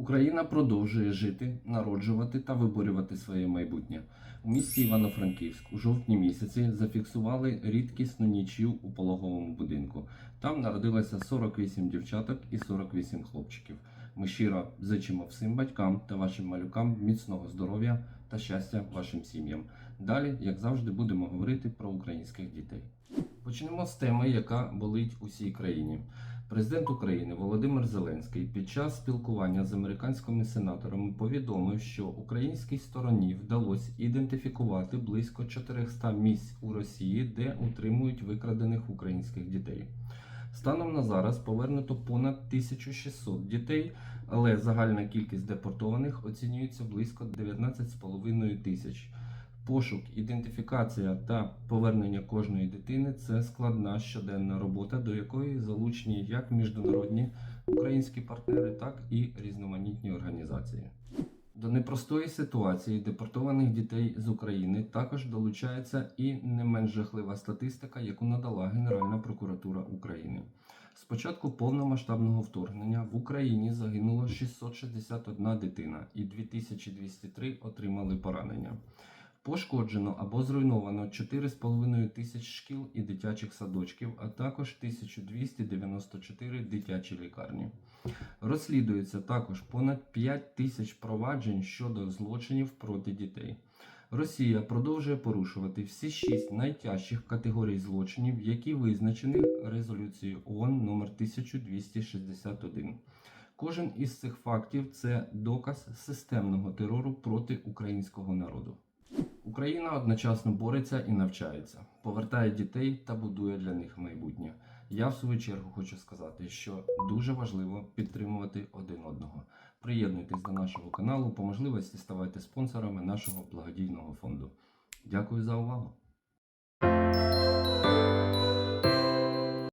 Україна продовжує жити, народжувати та виборювати своє майбутнє. У місті Івано-Франківськ у жовтні місяці зафіксували рідкісну нічю у пологовому будинку. Там народилося 48 дівчаток і 48 хлопчиків. Ми щиро зичимо всім батькам та вашим малюкам міцного здоров'я та щастя вашим сім'ям. Далі, як завжди, будемо говорити про українських дітей. Почнемо з теми, яка болить усій країні. Президент України Володимир Зеленський під час спілкування з американськими сенаторами повідомив, що українській стороні вдалося ідентифікувати близько 400 місць у Росії, де утримують викрадених українських дітей. Станом на зараз повернуто понад 1600 дітей, але загальна кількість депортованих оцінюється близько 19,5 тисяч. Пошук, ідентифікація та повернення кожної дитини це складна щоденна робота, до якої залучені як міжнародні українські партнери, так і різноманітні організації. До непростої ситуації депортованих дітей з України також долучається і не менш жахлива статистика, яку надала Генеральна прокуратура України. З початку повномасштабного вторгнення в Україні загинуло 661 дитина і 2203 отримали поранення. Пошкоджено або зруйновано 4,5 тисяч шкіл і дитячих садочків, а також 1294 дитячі лікарні. Розслідується також понад 5 тисяч проваджень щодо злочинів проти дітей. Росія продовжує порушувати всі шість найтяжчих категорій злочинів, які визначені резолюцією ООН номер 1261. Кожен із цих фактів це доказ системного терору проти українського народу. Україна одночасно бореться і навчається, повертає дітей та будує для них майбутнє. Я в свою чергу хочу сказати, що дуже важливо підтримувати один одного. Приєднуйтесь до нашого каналу, по можливості ставайте спонсорами нашого благодійного фонду. Дякую за увагу!